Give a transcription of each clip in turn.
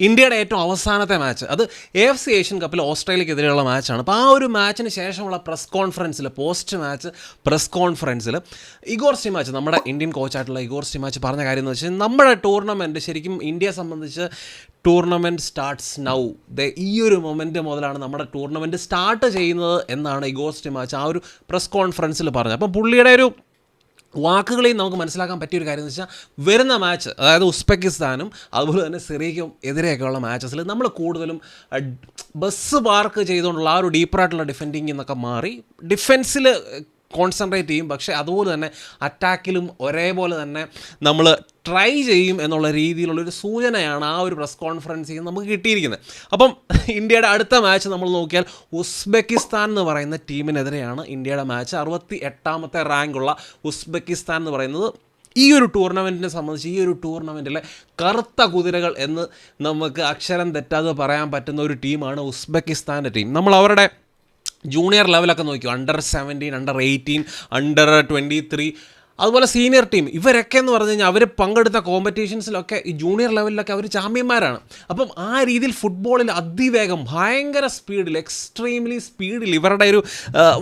ഇന്ത്യയുടെ ഏറ്റവും അവസാനത്തെ മാച്ച് അത് എ എഫ് സി ഏഷ്യൻ കപ്പിൽ ഓസ്ട്രേലിയക്കെതിരെയുള്ള മാച്ചാണ് അപ്പോൾ ആ ഒരു മാച്ചിന് ശേഷമുള്ള പ്രസ് കോൺഫറൻസിൽ പോസ്റ്റ് മാച്ച് പ്രസ് കോൺഫറൻസിൽ ഇഗോർ സ്റ്റിമാച്ച് നമ്മുടെ ഇന്ത്യൻ കോച്ചായിട്ടുള്ള ഇഗോർ സ്റ്റിമാച്ച് പറഞ്ഞ കാര്യം എന്ന് വെച്ചാൽ നമ്മുടെ ടൂർണമെന്റ് ശരിക്കും ഇന്ത്യയെ സംബന്ധിച്ച് ടൂർണമെന്റ് സ്റ്റാർട്ട്സ് നൗ ദ ഈ ഒരു മൊമെന്റ് മുതലാണ് നമ്മുടെ ടൂർണമെന്റ് സ്റ്റാർട്ട് ചെയ്യുന്നത് എന്നാണ് ഇഗോർ സ്റ്റിമാച്ച് ആ ഒരു പ്രസ് കോൺഫറൻസിൽ പറഞ്ഞത്. അപ്പം പുള്ളിയുടെ ഒരു വാക്കുകളെയും നമുക്ക് മനസ്സിലാക്കാൻ പറ്റിയൊരു കാര്യം എന്ന് വെച്ചാൽ വരുന്ന മാച്ച് അതായത് ഉസ്ബെക്കിസ്ഥാനും അതുപോലെ തന്നെ സിറിയയ്ക്കും എതിരെയൊക്കെയുള്ള മാച്ചസിൽ നമ്മൾ കൂടുതലും ബസ് പാർക്ക് ചെയ്തുകൊണ്ടുള്ള ആ ഒരു ഡീപ്പറായിട്ടുള്ള ഡിഫെൻഡിങ് എന്നൊക്കെ മാറി ഡിഫെൻസിൽ കോൺസെൻട്രേറ്റ് ചെയ്യും. പക്ഷേ അതുപോലെ തന്നെ അറ്റാക്കിലും ഒരേപോലെ തന്നെ നമ്മൾ ട്രൈ ചെയ്യും എന്നുള്ള രീതിയിലുള്ള ഒരു സൂചനയാണ് ആ ഒരു പ്രസ് കോൺഫറൻസിൽ നിന്ന് നമുക്ക് കിട്ടിയിരിക്കുന്നത്. അപ്പം ഇന്ത്യയുടെ അടുത്ത മാച്ച് നമ്മൾ നോക്കിയാൽ ഉസ്ബെക്കിസ്ഥാൻ എന്ന് പറയുന്ന ടീമിനെതിരെയാണ് ഇന്ത്യയുടെ മാച്ച് അറുപത്തി എട്ടാമത്തെ റാങ്കുള്ള ഉസ്ബെക്കിസ്ഥാൻ എന്ന് പറയുന്നത് ഈ ഒരു ടൂർണമെന്റിനെ സംബന്ധിച്ച് ഈ ഒരു ടൂർണമെന്റിലെ കറുത്ത കുതിരകൾ എന്ന് നമുക്ക് അക്ഷരം തെറ്റാതെ പറയാൻ പറ്റുന്ന ഒരു ടീമാണ് ഉസ്ബെക്കിസ്ഥാന്റെ ടീം നമ്മൾ അവരുടെ ജൂനിയർ ലെവലൊക്കെ നോക്കിയോ under seventeen under eighteen under twenty three അതുപോലെ സീനിയർ ടീം ഇവരൊക്കെ എന്ന് പറഞ്ഞു കഴിഞ്ഞാൽ അവർ പങ്കെടുത്ത കോമ്പറ്റീഷൻസിലൊക്കെ ഈ ജൂനിയർ ലെവലിലൊക്കെ അവർ ചാമ്പ്യന്മാരാണ്. അപ്പം ആ രീതിയിൽ ഫുട്ബോളിൽ അതിവേഗം ഭയങ്കര സ്പീഡിൽ എക്സ്ട്രീംലി സ്പീഡിൽ ഇവരുടെ ഒരു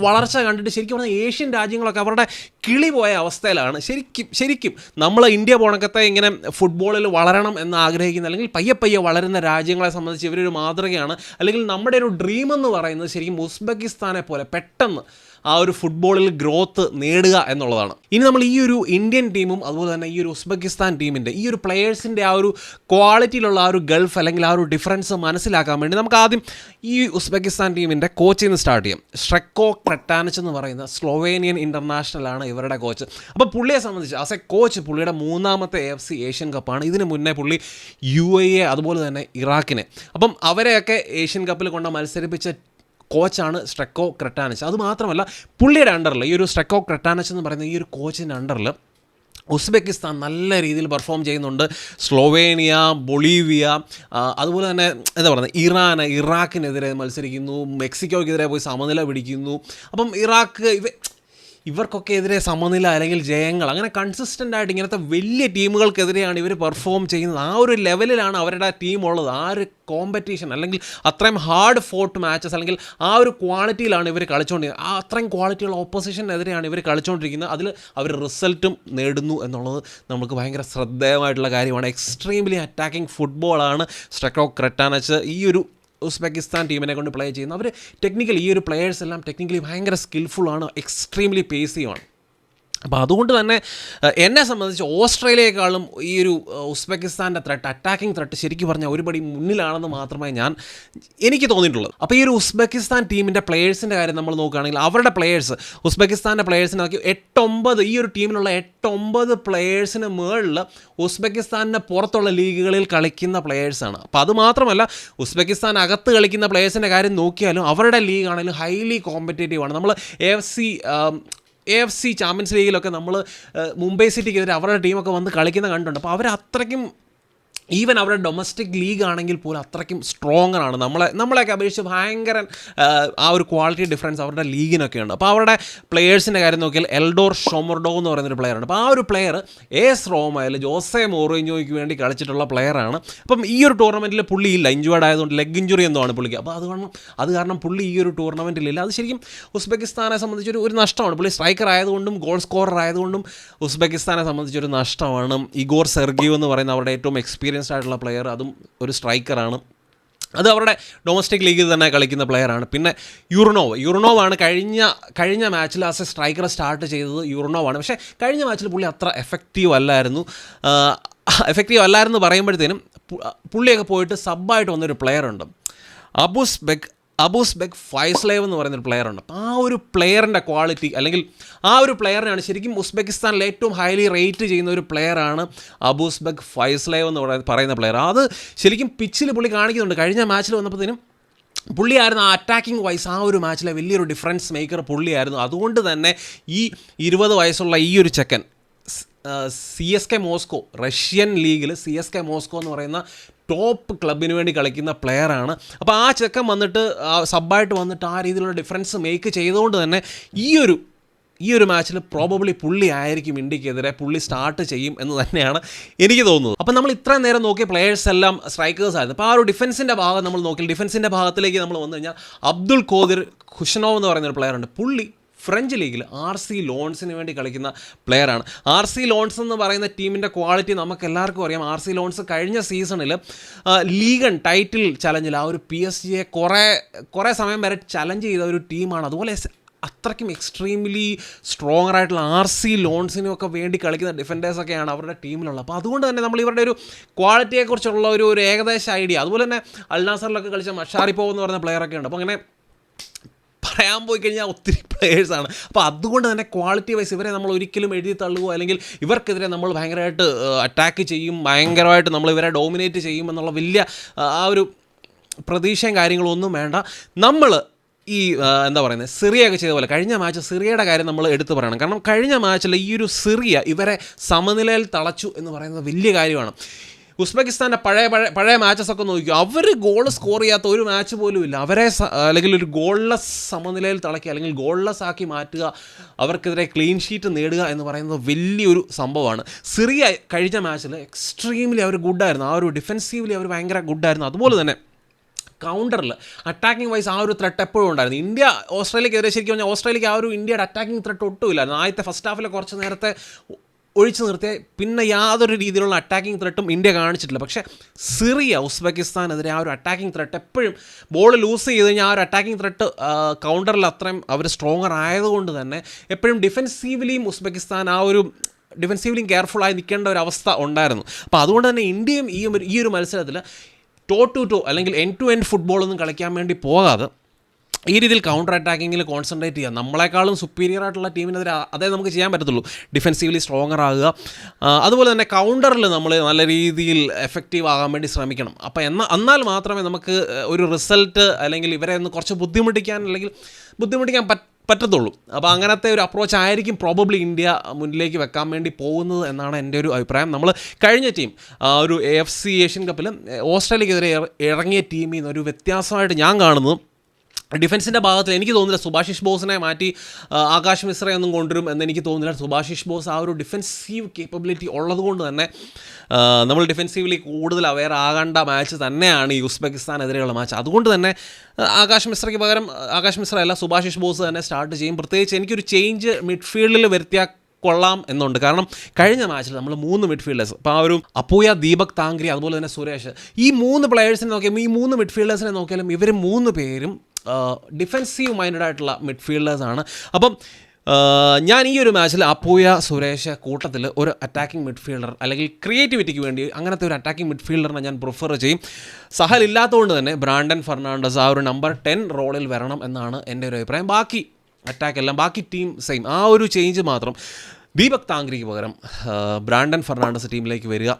വളർച്ച കണ്ടിട്ട് ശരിക്കും പറഞ്ഞാൽ ഏഷ്യൻ രാജ്യങ്ങളൊക്കെ അവരുടെ കിളി പോയ അവസ്ഥയിലാണ്. ശരിക്കും ശരിക്കും നമ്മൾ ഇന്ത്യ പോണക്കത്തെ ഇങ്ങനെ ഫുട്ബോളിൽ വളരണം എന്ന് ആഗ്രഹിക്കുന്ന അല്ലെങ്കിൽ പയ്യെ പയ്യെ വളരുന്ന രാജ്യങ്ങളെ സംബന്ധിച്ച് ഇവരൊരു മാതൃകയാണ്. അല്ലെങ്കിൽ നമ്മുടെ ഒരു ഡ്രീം എന്ന് പറയുന്നത് ശരിക്കും ഉസ്ബെക്കിസ്ഥാനെ പോലെ പെട്ടെന്ന് ആ ഒരു ഫുട്ബോളിൽ ഗ്രോത്ത് നേടുക എന്നുള്ളതാണ്. ഇനി നമ്മൾ ഈ ഒരു ഇന്ത്യൻ ടീമും അതുപോലെ തന്നെ ഈ ഒരു ഉസ്ബെക്കിസ്ഥാൻ ടീമിന്റെ ഈ ഒരു പ്ലെയേഴ്സിന്റെ ആ ഒരു ക്വാളിറ്റിയിലുള്ള ആ ഒരു ഗൾഫ് അല്ലെങ്കിൽ ആ ഒരു ഡിഫറൻസ് മനസ്സിലാക്കാൻ വേണ്ടി നമുക്ക് ആദ്യം ഈ ഉസ്ബെക്കിസ്ഥാൻ ടീമിന്റെ കോച്ചിൽ നിന്ന് സ്റ്റാർട്ട് ചെയ്യാം. ഷ്രെക്കോ ക്രെട്ടാനിച്ച് എന്ന് പറയുന്ന സ്ലൊവേനിയൻ ഇന്റർനാഷണലാണ് ഇവരുടെ കോച്ച് അപ്പോൾ പുള്ളിയെ സംബന്ധിച്ച് ആസ് എ കോച്ച് പുള്ളിയുടെ മൂന്നാമത്തെ എഫ് സി ഏഷ്യൻ കപ്പാണ് ഇതിന് മുന്നേ പുള്ളി യു എ അതുപോലെ തന്നെ ഇറാഖിനെ. അപ്പം അവരെയൊക്കെ ഏഷ്യൻ കപ്പിൽ കൊണ്ട് മത്സരിപ്പിച്ച കോച്ചാണ് സ്ട്രെക്കോ ക്രെട്ടാനസ് അതുമാത്രമല്ല പുള്ളിയുടെ അണ്ടറിൽ ഈ ഒരു സ്ട്രെക്കോ ക്രെട്ടാനസ് എന്ന് പറയുന്ന ഈ ഒരു കോച്ചിന്റെ അണ്ടറിൽ ഉസ്ബെക്കിസ്ഥാൻ നല്ല രീതിയിൽ പെർഫോം ചെയ്യുന്നുണ്ട്. സ്ലോവേനിയ ബൊളീവിയ അതുപോലെ തന്നെ എന്താ പറയുന്നത് ഇറാൻ ഇറാഖിനെതിരെ മത്സരിക്കുന്നു മെക്സിക്കോയ്ക്കെതിരെ പോയി സമനില പിടിക്കുന്നു. അപ്പം ഇറാഖ് ഇവ ഇവർക്കൊക്കെ എതിരെ സമനില അല്ലെങ്കിൽ ജയങ്ങൾ അങ്ങനെ കൺസിസ്റ്റന്റ് ആയിട്ട് ഇങ്ങനത്തെ വലിയ ടീമുകൾക്കെതിരെയാണ് ഇവർ പെർഫോം ചെയ്യുന്നത്. ആ ഒരു ലെവലിലാണ് അവരുടെ ടീം ഉള്ളത്. ആ ഒരു കോമ്പറ്റീഷൻ അല്ലെങ്കിൽ അത്രയും ഹാർഡ് ഫോർട്ട് മാച്ചസ് അല്ലെങ്കിൽ ആ ഒരു ക്വാളിറ്റിയിലാണ് ഇവർ കളിച്ചുകൊണ്ടിരിക്കുന്നത് ആ അത്രയും ക്വാളിറ്റിയുള്ള ഓപ്പോസിഷനെതിരെയാണ് ഇവർ കളിച്ചുകൊണ്ടിരിക്കുന്നത് അതിൽ അവർ റിസൾട്ടും നേടുന്നു എന്നുള്ളത് നമുക്ക് ഭയങ്കര ശ്രദ്ധേയമായിട്ടുള്ള കാര്യമാണ്. എക്സ്ട്രീംലി അറ്റാക്കിംഗ് ഫുട്ബോളാണ് സ്ട്രക്കോ ക്രെട്ടാനച്ച് ഈ ഒരു ഉസ്ബെക്കിസ്ഥാൻ ടീമിനെ കൊണ്ട് പ്ലേ ചെയ്യുന്നു. അവർ ടെക്നിക്കലി ഈ ഒരു പ്ലെയേഴ്സ് എല്ലാം ടെക്നിക്കലി ഭയങ്കര ആണ് എക്സ്ട്രീംലി പേസിയുമാണ് അപ്പോൾ അതുകൊണ്ട് തന്നെ എന്നെ സംബന്ധിച്ച് ഓസ്ട്രേലിയയെക്കാളും ഈ ഒരു ഉസ്ബെക്കിസ്ഥാന്റെ ത്രെട്ട് അറ്റാക്കിംഗ് ത്രെട്ട് ശരിക്കും പറഞ്ഞാൽ ഒരുപടി മുന്നിലാണെന്ന് മാത്രമേ ഞാൻ എനിക്ക് തോന്നിയിട്ടുള്ളൂ അപ്പോൾ ഈ ഒരു ഉസ്ബെക്കിസ്ഥാൻ ടീമിന്റെ പ്ലേയേഴ്സിന്റെ കാര്യം നമ്മൾ നോക്കുകയാണെങ്കിൽ അവരുടെ പ്ലേയേഴ്സ് ഉസ്ബെക്കിസ്ഥാന്റെ പ്ലേയേഴ്സിനെ നോക്കി എട്ടൊമ്പത് ഈ ഒരു ടീമിലുള്ള എട്ടൊമ്പത് പ്ലേയേഴ്സിന് മുകളിൽ ഉസ്ബെക്കിസ്ഥാനിന്റെ പുറത്തുള്ള ലീഗുകളിൽ കളിക്കുന്ന പ്ലേയേഴ്സാണ് അപ്പോൾ അത് മാത്രമല്ല ഉസ്ബെക്കിസ്ഥാൻ അകത്ത് കളിക്കുന്ന പ്ലേയേഴ്സിന്റെ കാര്യം നോക്കിയാലും അവരുടെ ലീഗാണെങ്കിലും ഹൈലി കോമ്പറ്റേറ്റീവ് ആണ്. നമ്മൾ F C A F C champions ലീഗിലൊക്കെ നമ്മൾ മുംബൈ സിറ്റിക്കെതിരെ അവരുടെ ടീമൊക്കെ വന്ന് കളിക്കുന്ന കണ്ടുണ്ട് അപ്പോൾ അവർ അത്രയ്ക്കും ഈവൻ അവരുടെ ഡൊമസ്റ്റിക് ലീഗ് ആണെങ്കിൽ പോലും അത്രയ്ക്കും സ്ട്രോങ് ആണ്. നമ്മളെ നമ്മളെയൊക്കെ അപേക്ഷിച്ച് ഭയങ്കര ആ, ഒരു ക്വാളിറ്റി ഡിഫറൻസ് അവരുടെ ലീഗിനൊക്കെ ഉണ്ട്. അപ്പോൾ അവരുടെ പ്ലെയേഴ്സിന്റെ കാര്യം നോക്കിയാൽ എൽഡോർ ഷൊമർഡോ എന്ന് പറയുന്നൊരു പ്ലെയർ ഉണ്ട്. അപ്പോൾ ആ ഒരു പ്ലെയർ എസ് റോമയിൽ ജോസെ മോറിഞ്ഞോയ്ക്ക് വേണ്ടി കളിച്ചിട്ടുള്ള പ്ലെയറാണ് അപ്പം ഈ ഒരു ടൂർണമെന്റിൽ പുള്ളി ഇല്ല. ഇഞ്ചുവേർഡ് ആയതുകൊണ്ട് ലെഗ് ഇഞ്ചുറി എന്തോ ആണ് പുള്ളിക്ക്. അപ്പോൾ അത് കാരണം അത് കാരണം പുള്ളി ഈ ഒരു ടൂർണമെന്റിലില്ല അത് ശരിക്കും ഉസ്ബെക്കിസ്ഥാനെ സംബന്ധിച്ചൊരു ഒരു നഷ്ടമാണ്. പുള്ളി സ്ട്രൈക്കർ ആയതുകൊണ്ടും ഗോൾ സ്കോറർ ആയതുകൊണ്ടും ഉസ്ബെക്കിസ്ഥാനെ സംബന്ധിച്ചൊരു നഷ്ടമാണ്. ഇഗോർ സെർഗീവ് എന്ന് പറയുന്ന അവരുടെ ഏറ്റവും എക്സ്പീരിയൻസ്ഡ് ആയിട്ടുള്ള പ്ലെയർ അതും ഒരു സ്ട്രൈക്കറാണ് അത് അവരുടെ ഡൊമസ്റ്റിക് ലീഗിൽ തന്നെ കളിക്കുന്ന പ്ലെയറാണ് പിന്നെ യുർണോവ് യുർണോവ് ആണ് കഴിഞ്ഞ കഴിഞ്ഞ മാച്ചിൽ ആസ് എ സ്ട്രൈക്കർ സ്റ്റാർട്ട് ചെയ്തത് യുർണോവ് ആണ്. പക്ഷേ കഴിഞ്ഞ മാച്ചിൽ പുള്ളി അത്ര എഫക്റ്റീവ് അല്ലായിരുന്നു. എഫക്റ്റീവ് അല്ലായിരുന്നു പറയുമ്പോഴത്തേനും പുള്ളിയൊക്കെ പോയിട്ട് സബ്ബായിട്ട് വന്നൊരു പ്ലെയർ ഉണ്ട്. അബൂസ് ബെഗ് അബൂസ് ബെഗ് ഫൈസ്ലേവ് എന്ന് പറയുന്നൊരു പ്ലെയർ ഉണ്ട്. അപ്പോൾ ആ ഒരു പ്ലെയറിന്റെ ക്വാളിറ്റി അല്ലെങ്കിൽ ആ ഒരു പ്ലെയറിനാണ് ശരിക്കും ഉസ്ബെക്കിസ്ഥാനിൽ ഏറ്റവും ഹൈലി റേറ്റ് ചെയ്യുന്ന ഒരു പ്ലെയറാണ് അബൂസ് ബെഗ് ഫൈസ്ലേവ് എന്ന് പറയുന്ന- പറയുന്ന പ്ലെയർ അത് ശരിക്കും പിച്ചിൽ പുള്ളി കാണിക്കുന്നുണ്ട്. കഴിഞ്ഞ മാച്ചിൽ വന്നപ്പോഴത്തേനും പുള്ളിയായിരുന്നു ആ അറ്റാക്കിംഗ് വൈസ് ആ ഒരു മാച്ചിലെ വലിയൊരു ഡിഫറൻസ് മേക്കർ പുള്ളിയായിരുന്നു അതുകൊണ്ട് തന്നെ ഈ ഇരുപത് വയസ്സുള്ള ഈ ഒരു ചെക്കൻ C S K Moscow Russian ലീഗിൽ സി എസ് കെ മോസ്കോ എന്ന് പറയുന്ന ടോപ്പ് ക്ലബിന് വേണ്ടി കളിക്കുന്ന പ്ലെയറാണ് അപ്പോൾ ആ ചെക്കൻ വന്നിട്ട് ആ സബ്ബായിട്ട് വന്നിട്ട് ആ രീതിയിലുള്ള ഡിഫറൻസ് മേക്ക് ചെയ്തുകൊണ്ട് തന്നെ ഈ ഒരു ഈ ഒരു മാച്ചിൽ പ്രോബബ്ലി പുള്ളി ആയിരിക്കും ഇന്ത്യക്കെതിരെ പുള്ളി സ്റ്റാർട്ട് ചെയ്യും എന്ന് തന്നെയാണ് എനിക്ക് തോന്നുന്നത്. അപ്പം നമ്മൾ ഇത്രയും നേരം നോക്കിയ പ്ലെയേഴ്സ് എല്ലാം സ്ട്രൈക്കേഴ്സ് ആയിരുന്നു. അപ്പോൾ ആ ഒരു ഡിഫൻസിന്റെ ഭാഗം നമ്മൾ നോക്കി ഡിഫൻസിന്റെ ഭാഗത്തിലേക്ക് നമ്മൾ വന്നു കഴിഞ്ഞാൽ അബ്ദുൾ ഖോദിർ ഖുഷനോവ് എന്ന് പറയുന്ന ഒരു പ്ലെയർ ഉണ്ട്. പുള്ളി ഫ്രഞ്ച് ലീഗിൽ ആർ സി ലോൺസിന് വേണ്ടി കളിക്കുന്ന പ്ലെയറാണ്. ആർ സി ലോൺസ് എന്ന് പറയുന്ന ടീമിന്റെ ക്വാളിറ്റി നമുക്ക് എല്ലാവർക്കും അറിയാം. ആർ സി ലോൺസ് കഴിഞ്ഞ സീസണിൽ ലീഗൻ ടൈറ്റിൽ ചലഞ്ചിൽ ആ ഒരു പി എസ് ജിയെ കുറേ കുറേ സമയം വരെ ചലഞ്ച് ചെയ്ത ഒരു ടീമാണ്. അതുപോലെ അത്രയ്ക്കും എക്സ്ട്രീംലി സ്ട്രോങ്ങർ ആയിട്ടുള്ള ആർ സി ലോൺസിനും ഒക്കെ വേണ്ടി കളിക്കുന്ന ഡിഫൻഡേഴ്സൊക്കെയാണ് അവരുടെ ടീമിലുള്ളത്. അപ്പോൾ അതുകൊണ്ട് തന്നെ നമ്മൾ ഇവരുടെ ഒരു ക്വാളിറ്റിയെക്കുറിച്ചുള്ള ഒരു ഒരു ഏകദേശ ഐഡിയ. അതുപോലെ തന്നെ അൽനാസറിലൊക്കെ കളിച്ച മഷാറിപ്പോ എന്ന് പറയുന്ന പ്ലെയറൊക്കെ ഉണ്ട്. അപ്പോൾ അങ്ങനെ പറയാൻ പോയി കഴിഞ്ഞാൽ ഒത്തിരി പ്ലെയേഴ്സാണ് അപ്പോൾ അതുകൊണ്ട് തന്നെ ക്വാളിറ്റി വൈസ് ഇവരെ നമ്മൾ ഒരിക്കലും എഴുതി തള്ളുകയോ അല്ലെങ്കിൽ ഇവർക്കെതിരെ നമ്മൾ ഭയങ്കരമായിട്ട് അറ്റാക്ക് ചെയ്യും ഭയങ്കരമായിട്ട് നമ്മൾ ഇവരെ ഡോമിനേറ്റ് ചെയ്യും എന്നുള്ള വലിയ ആ, ഒരു പ്രതീക്ഷയും കാര്യങ്ങളും ഒന്നും വേണ്ട. നമ്മൾ ഈ എന്താ പറയുന്നത് സിറിയൊക്കെ ചെയ്ത പോലെ കഴിഞ്ഞ മാച്ച് സിറിയയുടെ കാര്യം നമ്മൾ എടുത്തു പറയണം. കാരണം കഴിഞ്ഞ മാച്ചിൽ ഈ ഒരു സിറിയ ഇവരെ സമനിലയിൽ തളച്ചു എന്ന് പറയുന്നത് വലിയ കാര്യമാണ്. ഉസ്ബെക്കിസ്ഥാന്റെ പഴയ പഴയ പഴയ മാച്ചസ് ഒക്കെ നോക്കിയോ അവർ ഗോൾ സ്കോർ ചെയ്യാത്ത ഒരു മാച്ച് പോലും ഇല്ല. അവരെ അല്ലെങ്കിൽ ഒരു ഗോൾലെസ് സമനിലയിൽ തളയ്ക്കുക അല്ലെങ്കിൽ ഗോൾലെസ് ആക്കി മാറ്റുക അവർക്കെതിരെ ക്ലീൻ ഷീറ്റ് നേടുക എന്ന് പറയുന്നത് വലിയൊരു സംഭവമാണ്. സിറിയ കഴിഞ്ഞ മാച്ചിൽ എക്സ്ട്രീംലി അവർ ഗുഡായിരുന്നു ആ ഒരു ഡിഫെൻസീവ്ലി അവർ ഭയങ്കര ഗുഡായിരുന്നു അതുപോലെ തന്നെ കൗണ്ടറിൽ അറ്റാക്കിംഗ് വൈസ് ആ ഒരു ത്രെട്ട് എപ്പോഴും ഉണ്ടായിരുന്നു. ഇന്ത്യ ഓസ്ട്രേലിയക്കെതിരെ ശരിക്കും പറഞ്ഞാൽ ഓസ്ട്രേലിയക്ക് ആ ഒരു ഇന്ത്യയുടെ അറ്റാക്കിംഗ് ത്രെട്ട് ഒട്ടുമില്ലായിരുന്നു ആദ്യത്തെ ഫസ്റ്റ് ഹാഫിലെ കുറച്ച് നേരത്തെ ഒഴിച്ചു നിർത്തിയ പിന്നെ യാതൊരു രീതിയിലുള്ള അറ്റാക്കിംഗ് ത്രെട്ടും ഇന്ത്യ കാണിച്ചിട്ടില്ല. പക്ഷേ സിറിയ ഉസ്ബെക്കിസ്ഥാനെതിരെ ആ ഒരു അറ്റാക്കിംഗ് ത്രെട്ട് എപ്പോഴും ബോൾ ലൂസ് ചെയ്ത് കഴിഞ്ഞാൽ ആ ഒരു അറ്റാക്കിംഗ് ത്രെട്ട് കൗണ്ടറിൽ അത്രയും അവർ സ്ട്രോങ്ങർ ആയതുകൊണ്ട് തന്നെ എപ്പോഴും ഡിഫെൻസീവ്ലിയും ഉസ്ബെക്കിസ്ഥാൻ ആ ഒരു ഡിഫെൻസീവ്ലിയും കെയർഫുള്ളായി നിൽക്കേണ്ട ഒരു അവസ്ഥ ഉണ്ടായിരുന്നു. അപ്പോൾ അതുകൊണ്ട് തന്നെ ഇന്ത്യയും ഈ ഒരു- ഈ ഒരു മത്സരത്തിൽ ടോ ടു ടോ അല്ലെങ്കിൽ എൻ ടു എൻ ഫുട്ബോളൊന്നും കളിക്കാൻ വേണ്ടി പോകാതെ ഈ രീതിയിൽ കൗണ്ടർ അറ്റാക്കിങ്ങിൽ കോൺസെൻട്രേറ്റ് ചെയ്യുക നമ്മളെക്കാളും സുപ്പീരിയർ ആയിട്ടുള്ള ടീമിനെതിരെ അതേ നമുക്ക് ചെയ്യാൻ പറ്റത്തുള്ളൂ. ഡിഫെൻസീവ്ലി സ്ട്രോങ്ങർ ആകുക. അതുപോലെ തന്നെ കൗണ്ടറിൽ നമ്മൾ നല്ല രീതിയിൽ എഫക്റ്റീവ് ആകാൻ വേണ്ടി ശ്രമിക്കണം. അപ്പോൾ എന്നാൽ എന്നാൽ മാത്രമേ നമുക്ക് ഒരു റിസൾട്ട് അല്ലെങ്കിൽ ഇവരെ ഒന്ന് കുറച്ച് ബുദ്ധിമുട്ടിക്കാൻ അല്ലെങ്കിൽ ബുദ്ധിമുട്ടിക്കാൻ പറ്റ പറ്റത്തുള്ളൂ. അപ്പോൾ അങ്ങനത്തെ ഒരു അപ്രോച്ച് ആയിരിക്കും പ്രോബബ്ലി ഇന്ത്യ മുന്നിലേക്ക് വെക്കാൻ വേണ്ടി പോകുന്നത് എന്നാണ് എന്റെ ഒരു അഭിപ്രായം. നമ്മൾ കഴിഞ്ഞ ടീം ഒരു എഫ് സി ഏഷ്യൻ കപ്പിൽ ഓസ്ട്രേലിയക്കെതിരെ ഇറങ്ങിയ ടീമിൽ നിന്ന് ഒരു വ്യത്യാസമായിട്ട് ഞാൻ കാണുന്നത്. ഡിഫൻസിന്റെ ഭാഗത്തിൽ എനിക്ക് തോന്നുന്നില്ല സുഭാഷിഷ് ബോസിനെ മാറ്റി ആകാശ് മിശ്രയെ ഒന്നും കൊണ്ടുവരും എന്ന് എനിക്ക് തോന്നുന്നില്ല. സുഭാഷിഷ് ബോസ് ആ ഒരു ഡിഫൻസീവ് കേപ്പബിലിറ്റി ഉള്ളത് കൊണ്ട് തന്നെ നമ്മൾ ഡിഫൻസീവ്ലി കൂടുതൽ അവെയർ ആകേണ്ട മാച്ച് തന്നെയാണ് ഈ ഉസ്ബെക്കിസ്ഥാനെതിരെയുള്ള മാച്ച് അതുകൊണ്ട് തന്നെ ആകാശ് മിശ്രയ്ക്ക് പകരം ആകാശ് മിശ്ര അല്ല സുഭാഷിഷ് ബോസ് തന്നെ സ്റ്റാർട്ട് ചെയ്യും. പ്രത്യേകിച്ച് എനിക്കൊരു ചേഞ്ച് മിഡ്ഫീൽഡിൽ വരുത്തിയാൽ കൊള്ളാം എന്നുണ്ട്. കാരണം കഴിഞ്ഞ മാച്ചിൽ നമ്മൾ മൂന്ന് മിഡ്ഫീൽഡേഴ്സ് അപ്പോൾ ആ ഒരു അപ്പൂയ ദീപക് താങ്കരി അതുപോലെ തന്നെ സുരേഷ് ഈ മൂന്ന് പ്ലെയേഴ്സിനെ നോക്കിയാൽ ഈ മൂന്ന് മിഡ്ഫീൽഡേഴ്സിനെ നോക്കിയാലും ഇവർ മൂന്ന് പേരും ഡിഫെൻസീവ് മൈൻഡഡ് ആയിട്ടുള്ള മിഡ്ഫീൽഡേഴ്സാണ് അപ്പം ഞാൻ ഈ ഒരു മാച്ചിൽ അപ്പൂയ സുരേഷ് കൂട്ടത്തിൽ ഒരു അറ്റാക്കിംഗ് മിഡ്ഫീൽഡർ അല്ലെങ്കിൽ ക്രിയേറ്റിവിറ്റിക്ക് വേണ്ടി അങ്ങനത്തെ ഒരു അറ്റാക്കിംഗ് മിഡ്ഫീൽഡറിനെ ഞാൻ പ്രിഫർ ചെയ്യും. സഹൽ ഇല്ലാത്തതുകൊണ്ട് തന്നെ ബ്രാൻഡൻ ഫെർണാണ്ടസ് ആ ഒരു നമ്പർ ടെൻ റോളിൽ വരണം എന്നാണ് എന്റെ ഒരു അഭിപ്രായം. ബാക്കി അറ്റാക്ക് എല്ലാം ബാക്കി ടീം സെയിം ആ ഒരു ചേഞ്ച് മാത്രം ദീപക് താങ്ക്രിക്ക് പകരം ബ്രാൻഡൻ ഫെർണാണ്ടസ് ടീമിലേക്ക് വരിക.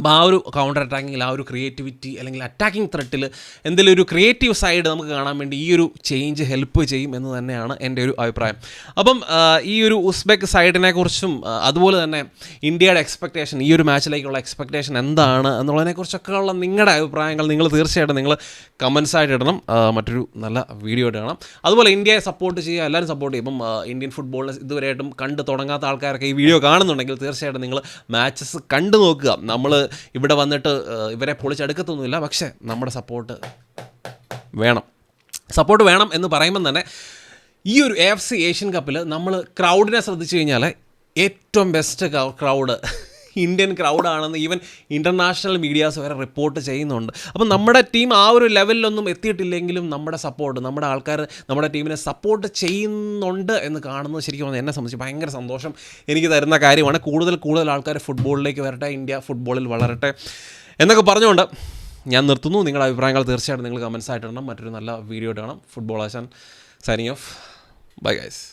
അപ്പോൾ ആ ഒരു കൗണ്ടർ അറ്റാക്കിങ്ങിൽ ആ ഒരു ക്രിയേറ്റിവിറ്റി അല്ലെങ്കിൽ അറ്റാക്കിംഗ് ത്രെട്ടിൽ എന്തെങ്കിലും ഒരു ക്രിയേറ്റീവ് സൈഡ് നമുക്ക് കാണാൻ വേണ്ടി ഈ ഒരു ചേഞ്ച് ഹെൽപ്പ് ചെയ്യും എന്ന് തന്നെയാണ് എന്റെ ഒരു അഭിപ്രായം. അപ്പം ഈ ഒരു ഉസ്ബെക്ക് സൈഡിനെ കുറിച്ചും അതുപോലെ തന്നെ ഇന്ത്യയുടെ എക്സ്പെക്റ്റേഷൻ ഈ ഒരു മാച്ചിലേക്കുള്ള എക്സ്പെക്റ്റേഷൻ എന്താണ് എന്നുള്ളതിനെക്കുറിച്ചൊക്കെ ഉള്ള നിങ്ങളുടെ അഭിപ്രായങ്ങൾ നിങ്ങൾ തീർച്ചയായിട്ടും നിങ്ങൾ കമൻസ് ആയിട്ട് ഇടണം. മറ്റൊരു നല്ല വീഡിയോ ഇടണം അതുപോലെ ഇന്ത്യയെ സപ്പോർട്ട് ചെയ്യുക എല്ലാവരും സപ്പോർട്ട് ചെയ്യും. ഇപ്പം ഇന്ത്യൻ ഫുട്ബോളിനെ ഇതുവരെയായിട്ടും കണ്ട് തുടങ്ങാത്ത ആൾക്കാരൊക്കെ ഈ വീഡിയോ കാണുന്നുണ്ടെങ്കിൽ തീർച്ചയായിട്ടും നിങ്ങൾ മാച്ചസ് കണ്ടു നോക്കുക. നമ്മൾ ഇവിടെ വന്നിട്ട് ഇവരെ പൊളിച്ചെടുക്കത്തൊന്നുമില്ല. പക്ഷേ നമ്മുടെ സപ്പോർട്ട് വേണം. സപ്പോർട്ട് വേണം എന്ന് പറയുമ്പം തന്നെ ഈ ഒരു എഫ് സി ഏഷ്യൻ കപ്പിൽ നമ്മൾ ക്രൗഡിനെ ശ്രദ്ധിച്ചു കഴിഞ്ഞാൽ ഏറ്റവും ബെസ്റ്റ് ക്രൗഡ് ഇന്ത്യൻ ക്രൗഡാണെന്ന് ഈവൻ ഇന്റർനാഷണൽ മീഡിയാസ് വരെ റിപ്പോർട്ട് ചെയ്യുന്നുണ്ട്. അപ്പം നമ്മുടെ ടീം ആ ഒരു ലെവലിലൊന്നും എത്തിയിട്ടില്ലെങ്കിലും നമ്മുടെ സപ്പോർട്ട് നമ്മുടെ ആൾക്കാർ നമ്മുടെ ടീമിനെ സപ്പോർട്ട് ചെയ്യുന്നുണ്ട് എന്ന് കാണുന്നത് ശരിക്കും പറഞ്ഞാൽ എന്നെ സംബന്ധിച്ച് ഭയങ്കര സന്തോഷം എനിക്ക് തരുന്ന കാര്യമാണ്. കൂടുതൽ കൂടുതൽ ആൾക്കാർ ഫുട്ബോളിലേക്ക് വരട്ടെ ഇന്ത്യ ഫുട്ബോളിൽ വളരട്ടെ എന്നൊക്കെ പറഞ്ഞുകൊണ്ട് ഞാൻ നിർത്തുന്നു. നിങ്ങളുടെ അഭിപ്രായങ്ങൾ തീർച്ചയായിട്ടും നിങ്ങൾ കമൻസ് ആയിട്ട് ഇടണം. മറ്റൊരു നല്ല വീഡിയോ കാണാം. ഫുട്ബോൾ ആശാൻ സൈനിങ് ഓഫ് ബൈ ഗൈസ്